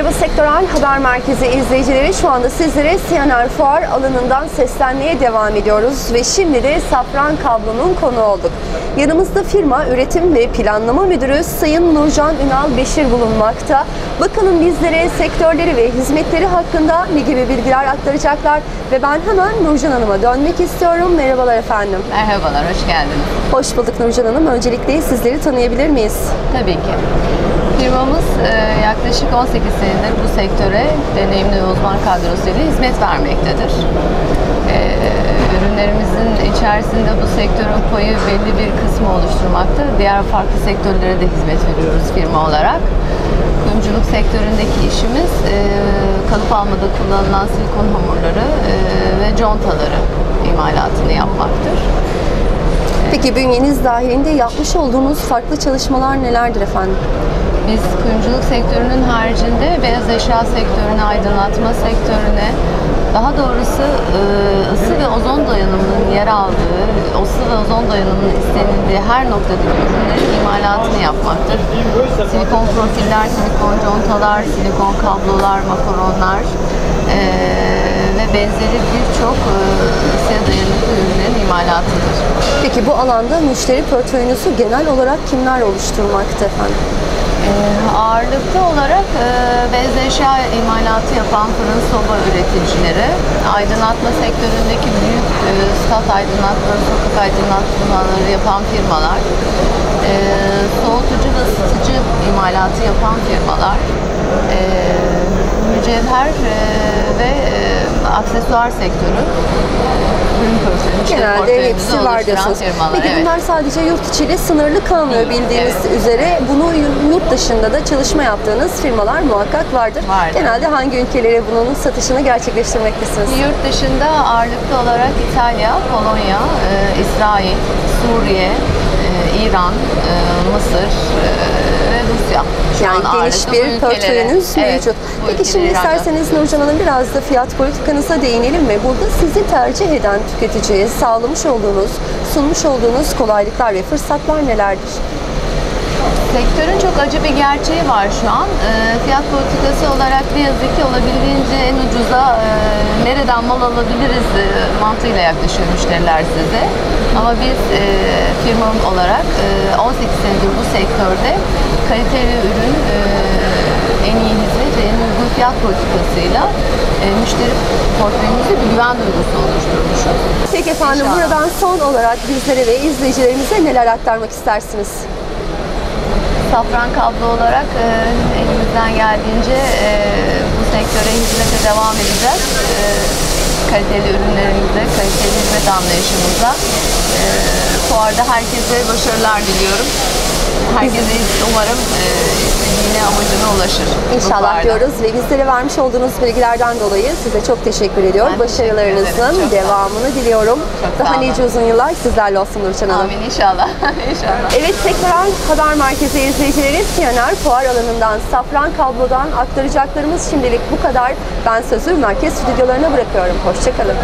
Merhaba Sektörel Haber Merkezi izleyicileri. Şu anda sizlere CNR Fuar alanından seslenmeye devam ediyoruz ve şimdi de Safran Kablo'nun konu olduk. Yanımızda firma Üretim ve Planlama Müdürü Sayın Nurcan Ünal Beşir bulunmakta. Bakalım bizlere sektörleri ve hizmetleri hakkında ne gibi bilgiler aktaracaklar ve ben hemen Nurcan Hanım'a dönmek istiyorum. Merhabalar efendim. Merhabalar, hoş geldiniz. Hoş bulduk Nurcan Hanım. Öncelikle sizleri tanıyabilir miyiz? Tabii ki. Firmamız e, yaklaşık 18 senedir bu sektöre deneyimli uzman kadrosuyla hizmet vermektedir. E, ürünlerimizin içerisinde bu sektörün payı belli bir kısmı oluşturmakta. Diğer farklı sektörlere de hizmet veriyoruz firma olarak. Kuyumculuk sektöründeki işimiz e, kalıp almada kullanılan silikon hamurları ve contaları imalatını yapmaktır. Peki bünyeniz dahilinde yapmış olduğunuz farklı çalışmalar nelerdir efendim? Biz kuyumculuk sektörünün haricinde beyaz eşya sektörüne, aydınlatma sektörüne, daha doğrusu e, ısı ve ozon dayanımının yer aldığı, ısı ve ozon dayanımının istenildiği her noktadaki ürünlerin imalatını yapmaktır. Silikon profiller, silikon contalar, silikon kablolar, makaronlar e, ve benzeri birçok e, Peki bu alanda müşteri portföyünüzü genel olarak kimler oluşturmakta efendim? Ee, ağırlıklı olarak e, beyaz eşya imalatı yapan fırın soba üreticileri, aydınlatma sektöründeki büyük e, stat aydınlatmaları, sokak aydınlatmaları yapan firmalar, e, soğutucu ve ısıtıcı imalatı yapan firmalar, e, mücevher e, ve e, aksesuar sektörü müşteri Genelde hepsi var diyorsunuz. Peki evet. bunlar sadece yurt içiyle sınırlı kalmıyor Değil, bildiğiniz evet. üzere. Bunu yurt dışında da çalışma yaptığınız firmalar muhakkak vardır. Vardır. Genelde hangi ülkelere bunun satışını gerçekleştirmektesiniz? Yurt dışında ağırlıklı olarak İtalya, Polonya, e, İsrail, Suriye, e, İran, e, Mısır e, ve Rusya. Şu Yani an geniş bir portföyünüz Evet, mevcut. Peki şimdi isterseniz Nurcan Hanım biraz da fiyat politikanıza değinelim mi? Burada sizi tercih eden tüketiciye sağlamış olduğunuz, sunmuş olduğunuz kolaylıklar ve fırsatlar nelerdir? Sektörün çok acı bir gerçeği var şu an. E, fiyat politikası olarak ne yazık ki olabildiğince en ucuza e, nereden mal alabiliriz e, mantığıyla yaklaşıyor müşteriler size. Ama biz e, firma olarak e, 18 senedir bu sektörde kaliteli ürün, e, en iyi hizmet ve en uygun fiyat politikasıyla e, müşteri portföyümüzde bir güven duygusu oluşturmuşuz. Peki efendim İnşallah. buradan son olarak bizlere ve izleyicilerimize neler aktarmak istersiniz? Safran kablo olarak e, elimizden geldiğince e, bu sektöre hizmete devam edeceğiz. E, kaliteli ürünlerimize, kaliteli hizmet anlayışımıza. E, fuarda herkese başarılar diliyorum. Herkese umarım e, istediğine, amacına ulaşır. İnşallah diyoruz ve bizlere vermiş olduğunuz bilgilerden dolayı size çok teşekkür ediyorum. Ben teşekkür. Başarılarınızın sağ olun. devamını diliyorum. Çok Daha nice uzun yıllar sizlerle olsun Nurcan Hanım. Amin inşallah. inşallah. Evet Sektörel Haber Merkezi izleyicileri Siyaner Fuar alanından Safran Kablo'dan aktaracaklarımız şimdilik bu kadar. Ben sözü merkez stüdyolarına bırakıyorum. Hoşçakalın.